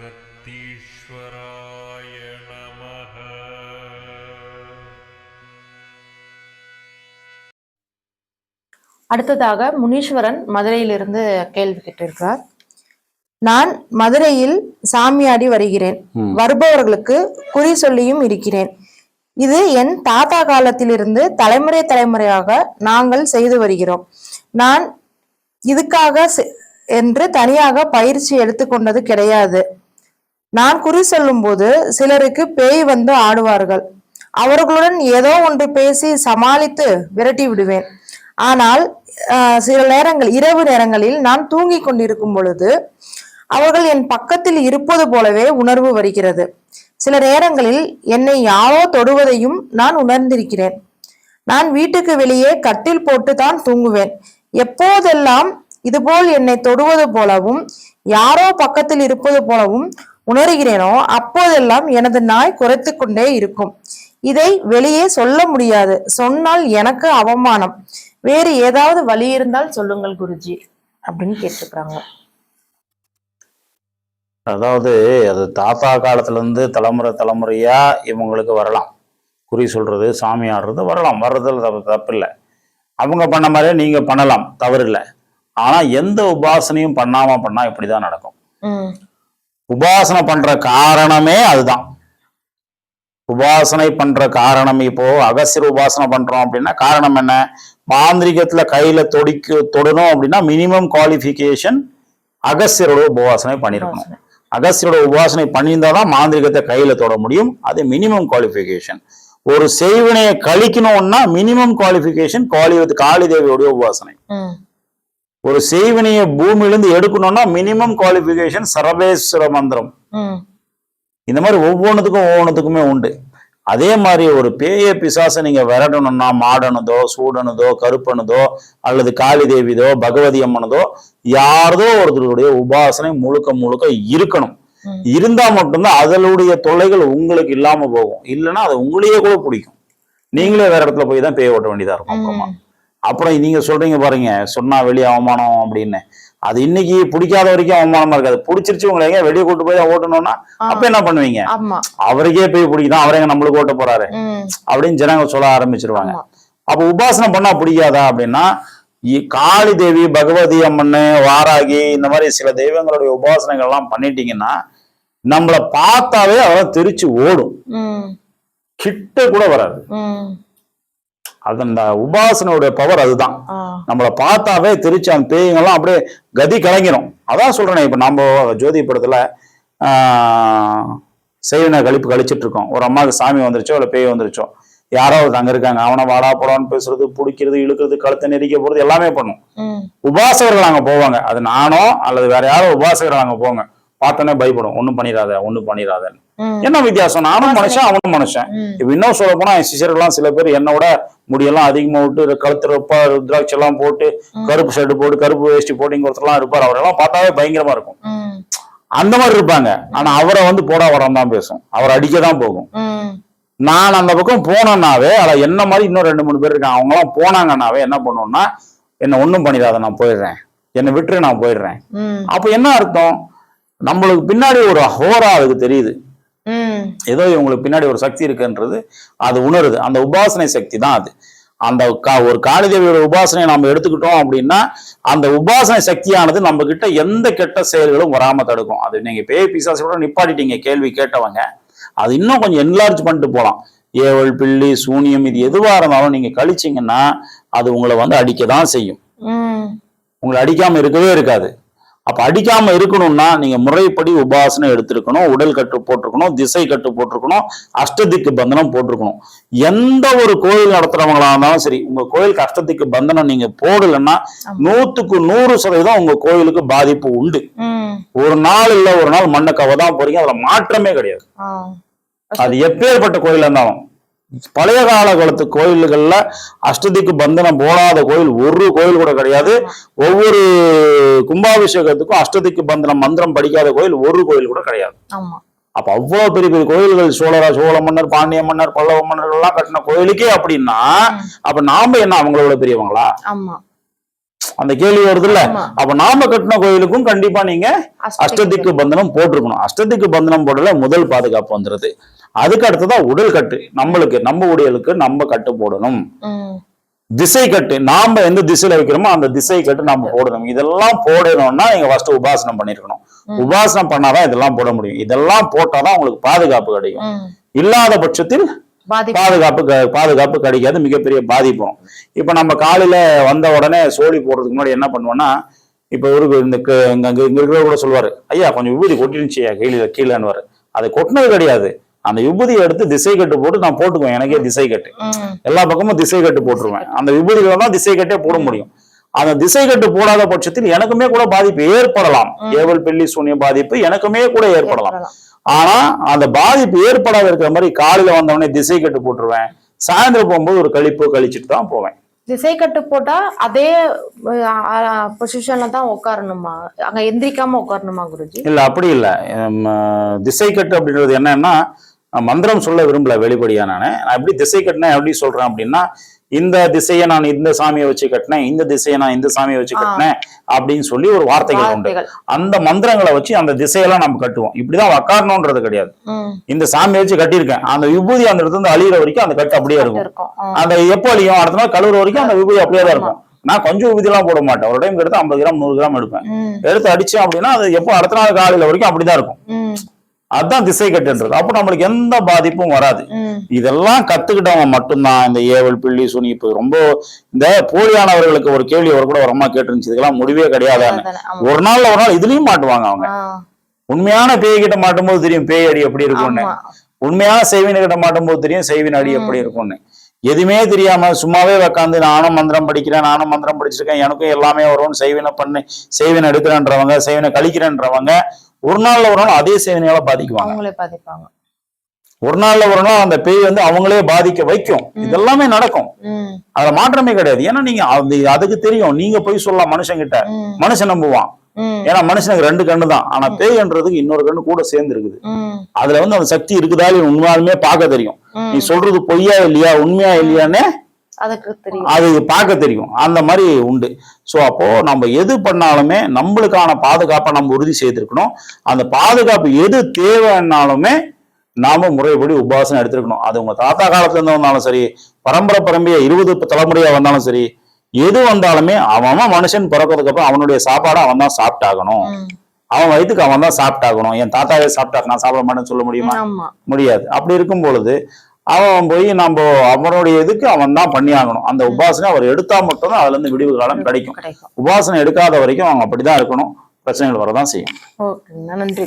அகத்தீஸ்வராய நமः அடுத்ததாக முனீஸ்வரன் மதுரையிலிருந்து கேள்வி கேட்டிருக்கிறார். நான் மதுரையில் சாமியாடி வருகிறேன். வருபவர்களுக்கு குறி சொல்லியும் இருக்கிறேன். இது என் தாத்தா காலத்திலிருந்து தலைமுறை தலைமுறையாக நாங்கள் செய்து வருகிறோம். நான் இதுக்காக செ- என்று தனியாக பயிற்சி எடுத்துக்கொண்டது கிடையாது. நான் குறி சொல்லும்போது சிலருக்கு பேய் வந்து ஆடுவார்கள். அவர்களுடன் ஏதோ ஒன்று பேசி சமாளித்து விரட்டி விடுவேன். ஆனால் சில நேரங்கள் இரவு நேரங்களில் நான் தூங்கிக் கொண்டிருக்கும் பொழுது அவர்கள் என் பக்கத்தில் இருப்பது போலவே உணர்வு வருகிறது. சில நேரங்களில் என்னை யாரோ தொடுவதையும் நான் உணர்ந்திருக்கிறேன். நான் வீட்டுக்கு வெளியே கட்டில் போட்டு தான் தூங்குவேன். எப்போதெல்லாம் இதுபோல் என்னை தொடுவது போலவும் யாரோ பக்கத்தில் இருப்பது போலவும் உணர்கிறேனோ அப்போதெல்லாம் எனது நாய் குறைத்து கொண்டே இருக்கும். இதை வெளியே சொல்ல முடியாது. சொன்னால் எனக்கு அவமானம். வேறு ஏதாவது வழி இருந்தால் சொல்லுங்கள் குருஜி அப்படின்னு கேட்டிருக்காங்க அதாவது அது தாத்தா காலத்துல இருந்து தலைமுறை தலைமுறையா இவங்களுக்கு வரலாம். குறி சொல்றது சாமி ஆடுறது வரலாம். வர்றதுல தப்பு தப்பு இல்லை அவங்க பண்ண மாதிரியே நீங்க பண்ணலாம். தவறு இல்லை ஆனா எந்த உபாசனையும் பண்ணாம பண்ணா இப்படிதான் நடக்கும். உம் உபாசனை பண்ற காரணமே அதுதான். உபாசனை பண்ற காரணம் இப்போ அகசிர உபாசனை பண்றோம் அப்படின்னா காரணம் என்ன? மாந்திரிகத்துல கையில தொடிக்க தொடணும் அப்படின்னா மினிமம் குவாலிஃபிகேஷன் அகசியரோட உபாசனை பண்ணிருக்கணும். அகஸ்தியரோட உபாசனை பண்ணியிருந்தாதான் மாந்திரிகத்தை கையில தொட முடியும். அது மினிமம் குவாலிஃபிகேஷன் ஒரு செய்வினையை கழிக்கணும்னா மினிமம் குவாலிஃபிகேஷன் காளி காளி தேவியோடைய உபாசனை ஒரு செய்வினையை பூமியிலிருந்து எடுக்கணும்னா மினிமம் குவாலிஃபிகேஷன் சரபேஸ்வர மந்திரம். இந்த மாதிரி ஒவ்வொன்றுத்துக்கும் ஒவ்வொன்றுத்துக்குமே உண்டு. அதே மாதிரி ஒரு பேய பிசாசை நீங்க விரட்டணும்னா மாடனதோ சூடனதோ கருப்பனதோ அல்லது காளி தேவிதோ பகவதி அம்மனதோ யாரதோ ஒருத்தருடைய உபாசனை முழுக்க முழுக்க இருக்கணும். இருந்தா மட்டும்தான் அதனுடைய தொல்லைகள் உங்களுக்கு இல்லாம போகும். இல்லைன்னா அது உங்களையே கூட பிடிக்கும். நீங்களே வேற இடத்துல போய் தான் பேய ஓட்ட வேண்டியதா இருக்கும் அப்புறமா அப்புறம் நீங்க சொல்றீங்க பாருங்க சொன்னா வெளியே அவமானம் அப்படின்னு. அது இன்னைக்கு பிடிக்காத வரைக்கும் அவமானமா இருக்காது. பிடிச்சிருச்சு உங்களை எங்க வெளியே கூட்டு போய் ஓட்டணும்னா அப்ப என்ன பண்ணுவீங்க? அவருக்கே போய் பிடிக்குதான் அவரே எங்க நம்மளுக்கு ஓட்ட போறாரு. அப்படின்னு ஜனங்க சொல்ல ஆரம்பிச்சிருவாங்க. அப்ப உபாசனை பண்ணா பிடிக்காதா அப்படின்னா காளி தேவி பகவதி அம்மன் வாராகி இந்த மாதிரி சில தெய்வங்களுடைய உபாசனைகள் எல்லாம் பண்ணிட்டீங்கன்னா நம்மள பார்த்தாவே அவெல்லாம் தெரிச்சு ஓடும். கிட்ட கூட வராது. அந்த உபாசனையுடைய பவர் அதுதான். நம்மளை பார்த்தாவே தெரிச்சு அந்த பேய்ங்கெல்லாம் அப்படியே கதி கலங்கிரும். அதான் சொல்றேனே இப்ப நம்ம ஜோதி படத்துல ஆஹ் செய்வினை கழிப்பு கழிச்சிட்டு இருக்கோம். ஒரு அம்மாவுக்கு சாமி வந்துருச்சோ இல்ல பேய் வந்துருச்சோ யாரோ அங்க இருக்காங்க அவனை வாடா போடான்னு பேசுறது பிடிக்கிறது இழுக்கிறது கழுத்தை நெரிக்க போறது எல்லாமே பண்ணும். உபாசகர்கள் அங்க போவாங்க. அது நானோ அல்லது வேற யாரோ உபாசகர்கள் அங்க போங்க பார்த்தோன்னே பயப்படும். ஒண்ணும் பண்ணிடாத ஒண்ணும் பண்ணிடாதன்னு என்ன வித்தியாசம்? நானும் மனுஷன் அவனும் மனுஷன். இப்ப இன்னும் சொல்ல போனா என் சிஷர்கள்லாம் சில பேர் என்னோட முடியெல்லாம் அதிகமா விட்டு கழுத்து ரொப்பா ருத்ராட்சி எல்லாம் போட்டு கருப்பு ஷர்ட் போட்டு கருப்பு வேஷ்டி போட்டு இங்க ஒருத்தர்லாம் இருப்பார். அவரெல்லாம் பார்த்தாவே பயங்கரமா இருக்கும். அந்த மாதிரி இருப்பாங்க. ஆனா அவரை வந்து போடா வரம் தான் பேசும். அவர் அடிக்க தான் போகும். நான் அந்த பக்கம் போனேன்னாவே அத என்ன மாதிரி இன்னும் ரெண்டு மூணு பேர் இருக்காங்க அவங்க எல்லாம் போனாங்கன்னாவே என்ன பண்ணுவோம்னா என்ன ஒண்ணும் பண்ணிடாத நான் போயிடுறேன். என்னை விட்டுரு நான் போயிடுறேன். அப்ப என்ன அர்த்தம்? நம்மளுக்கு பின்னாடி ஒரு ஹோரா அதுக்கு தெரியுது. ஏதோ இவங்களுக்கு பின்னாடி ஒரு சக்தி இருக்குன்றது அது உணருது. அந்த உபாசனை சக்தி தான் அது. அந்த கா- ஒரு காளிதேவியோட உபாசனையை நம்ம எடுத்துக்கிட்டோம் அப்படின்னா அந்த உபாசனை சக்தியானது நம்ம கிட்ட எந்த கெட்ட செயல்களும் வராம தடுக்கும். அது நீங்க பேய் பிசாசோட நிப்பாட்டிட்டீங்க கேள்வி கேட்டவங்க. அது இன்னும் கொஞ்சம் என்லார்ஜ் பண்ணிட்டு போலாம். ஏவல் பில்லி சூனியம் இது எதுவா இருந்தாலும் நீங்க கழிச்சீங்கன்னா அது உங்களை வந்து அடிக்க தான் செய்யும் உங்களை அடிக்காம இருக்கவே இருக்காது. அப்ப அடிக்காம இருக்கணும்னா நீங்க முறைப்படி உபாசனை எடுத்திருக்கணும் உடல் கட்டு போட்டிருக்கணும் திசை கட்டு போட்டிருக்கணும் அஷ்டதிக்கு பந்தனம் போட்டிருக்கணும். எந்த ஒரு கோயில் நடத்துறவங்களா இருந்தாலும் சரி உங்க கோயிலுக்கு அஷ்டதிக்கு பந்தனம் நீங்க போடலைன்னா நூத்துக்கு நூறு சதவீதம் உங்க கோயிலுக்கு பாதிப்பு உண்டு. ஒரு நாள் இல்ல ஒரு நாள் மண்ணை கவதான் போறீங்க அதுல மாற்றமே கிடையாது. அது எப்பேற்பட்ட கோயில் இருந்தாலும். பழைய கால காலத்து கோயில்கள்ல அஷ்டதிக்கு பந்தனம் போடாத கோயில் ஒரு கோயில் கூட கிடையாது. ஒவ்வொரு கும்பாபிஷேகத்துக்கும் அஷ்டதிக்கு பந்தனம் மந்திரம் படிக்காத கோயில் ஒரு கோயில் கூட கிடையாது. ஆமா. அப்ப அவ்வளவு பெரிய பெரிய கோயில்கள் சோழரா சோழ மன்னர் பாண்டிய மன்னர் பல்லவ மன்னர் எல்லாம் கட்டின கோயிலுக்கே அப்படின்னா அப்ப நாம என்ன அவங்களோட பெரியவங்களா? ஆமா. அந்த கேள்வி வருது இல்ல. அப்ப நாம கட்டின கோயிலுக்கும் கண்டிப்பா நீங்க அஷ்டதிக்கு பந்தனம் போட்டிருக்கணும். அஷ்டதிக்கு பந்தனம் போடல முதல் பாதுகாப்பு வந்துருது. அதுக்கு அடுத்ததான் உடல் கட்டு. நம்மளுக்கு நம்ம உடையலுக்கு நம்ம கட்டு போடணும். திசை கட்டு. நாம எந்த திசையில வைக்கிறோமோ அந்த திசை கட்டு நாம போடணும். இதெல்லாம் போடணும்னா நீங்க ஃபர்ஸ்ட் உபாசனம் பண்ணிருக்கணும். உபாசனம் பண்ணாதான் இதெல்லாம் போட முடியும். இதெல்லாம் போட்டாதான் உங்களுக்கு பாதுகாப்பு கிடைக்கும். இல்லாத பட்சத்தில் பாதுகாப்பு பாதுகாப்பு கிடைக்காது மிகப்பெரிய பாதிப்பு. வரும். இப்ப நம்ம காலையில வந்த உடனே சோழி போடுறதுக்கு முன்னாடி என்ன பண்ணுவோம்னா இப்ப ஒரு இந்த இங்க இங்க இருக்கிற கூட சொல்லுவாரு ஐயா கொஞ்சம் விபூதி கொட்டிருந்துச்சு கீழே கீழேன்னு அது கொட்டினது கிடையாது. அந்த விபூதியை எடுத்து திசை கட்டு போட்டு நான் போட்டுக்குவேன் எனக்கே திசை கட்டு. எல்லா பக்கமும் திசை கட்டு போட்டுருவேன். அந்த விபூதிகளை தான் திசை கட்டே போட முடியும். அந்த திசை கட்டு போடாத பட்சத்தில் எனக்குமே கூட பாதிப்பு ஏற்படலாம். ஏவல் பெல்லி சூன்ய பாதிப்பு எனக்குமே கூட ஏற்படலாம். ஆனா அந்த பாதிப்பு ஏற்படாத இருக்கிற மாதிரி காலையில வந்தவொடனே திசை கட்டு போட்டுருவேன். சாயந்தரம் போகும்போது ஒரு கழிப்பு கழிச்சிட்டு தான் போவேன். திசை கட்டு போட்டா அதே பொசிஷன்ல தான் உட்காரணுமா? அங்க எந்திரிக்காம உட்காரணுமா குருஜி? இல்ல அப்படி இல்ல. திசை கட்டு அப்படின்றது என்னன்னா மந்திரம் சொல்ல விரும்பல வெளிப்படையா நானு. நான் எப்படி திசை கட்டினேன் எப்படி சொல்றேன் அப்படின்னா இந்த திசையை நான் இந்த சாமியை வச்சு கட்டினேன் இந்த திசையை நான் இந்த சாமியை வச்சு. கட்டினேன் அப்படின்னு சொல்லி ஒரு வார்த்தைகள் உண்டு. அந்த மந்திரங்களை வச்சு அந்த திசையெல்லாம் நம்ம கட்டுவோம். இப்படிதான் உக்காரணுன்றது கிடையாது. இந்த சாமியை வச்சு கட்டியிருக்கேன். அந்த விபூதி அந்த இடத்துல இருந்து அழியிற வரைக்கும் அந்த கட்டு அப்படியே இருக்கும். அந்த எப்போ அழியும்? அடுத்த நாள் கழுவுற வரைக்கும் அந்த விபூதி அப்படியே தான் இருக்கும். நான் கொஞ்சம் விபூதி எல்லாம் போட மாட்டேன். ஒரு டைம் எடுத்து ஐம்பது கிராம் நூறு கிராம் எடுப்பேன். எடுத்து அடிச்சோம் அப்படின்னா அது எப்போ அடுத்த நாள் காலையில வரைக்கும் அப்படிதான் இருக்கும். அதுதான் திசை கட்டுன்றது அப்போ நம்மளுக்கு எந்த பாதிப்பும் வராது. இதெல்லாம் கத்துக்கிட்டவங்க மட்டும்தான். இந்த ஏவல் பிள்ளி சுனி இப்போ ரொம்ப இந்த போலியானவர்களுக்கு ஒரு கேள்வி அவர் கூட ஒரு அம்மா கேட்டுருந்துச்சு. இதுக்கெல்லாம் முடிவே ஆமா. ஒரு நாள்ல ஒரு நாள் இதுலயும் மாட்டுவாங்க அவங்க. உண்மையான பேய் கிட்ட மாட்டும்போது தெரியும் பேய் அடி எப்படி இருக்கும்னு. உண்மையான செய்வின கிட்ட மாட்டும்போது தெரியும் செய்வின அடி எப்படி இருக்கும்னு. எதுவுமே தெரியாம சும்மாவே உக்காந்து நானும் மந்திரம் படிக்கிறேன் நானும் மந்திரம் படிச்சிருக்கேன் எனக்கும் எல்லாமே வரும்னு செய்வினை பண்ணு செய்வினை எடுக்கிறேன்றவங்க செய்வினை கழிக்கிறேன்றவங்க ஒரு நாள்ல ஒரு நாள் அதே செய்வினையால பாதிக்குவாங்க. அவங்களே பாதிப்பாங்க. ஒரு நாள்ல ஒரு நாள் அந்த பேய் வந்து அவங்களே பாதிக்க வைக்கும். இதெல்லாமே நடக்கும். அதுல மாற்றமே கிடையாது. ஏன்னா நீங்க அது அதுக்கு தெரியும். நீங்க போய் சொல்லலாம் மனுஷன் கிட்ட. மனுஷன் நம்புவான். ஏன்னா மனுஷனுக்கு ரெண்டு கண்ணு தான். ஆனா பேய்ன்றதுக்கு இன்னொரு கண்ணு கூட சேர்ந்து இருக்குது. அதுல வந்து அந்த சக்தி இருக்குதா உண்மையாலுமே பார்க்க தெரியும். நீ சொல்றது பொய்யா இல்லையா உண்மையா இல்லையான்னு அது பார்க்க தெரியும். அந்த மாதிரி உண்டு. ஸோ அப்போ நம்ம எது பண்ணாலுமே நம்மளுக்கான பாதுகாப்பை நம்ம உறுதி செய்திருக்கணும். அந்த பாதுகாப்பு எது தேவைன்னாலுமே நாம முறைப்படி உபாசனம் எடுத்திருக்கணும். அது உங்க தாத்தா காலத்துல இருந்து வந்தாலும் சரி பரம்பரை பரம்பரையா இருபது தலைமுறையா வந்தாலும் சரி எது வந்தாலுமே அவன் மனுஷன் பிறக்கிறதுக்கு அப்புறம் அவனுடைய சாப்பாடை அவன் தான் சாப்பிட்டாகணும். அவன் வயிற்றுக்கு அவன் தான் சாப்பிட்டாகணும். என் தாத்தாவே சாப்பிட்டா நான் சாப்பிட மாட்டேன்னு சொல்ல முடியுமா? முடியாது. அப்படி இருக்கும் பொழுது அவன் போய் நம்ம அவனுடைய இதுக்கு அவன் தான் பண்ணி ஆகணும் அந்த உபாசனை அவர் எடுத்தா மட்டும்தான் அதுல இருந்து விடிவு காலம் கிடைக்கும். உபாசனை எடுக்காத வரைக்கும் அவங்க அப்படிதான் இருக்கணும். பிரச்சனைகள் வரதான் செய்யும். நன்றி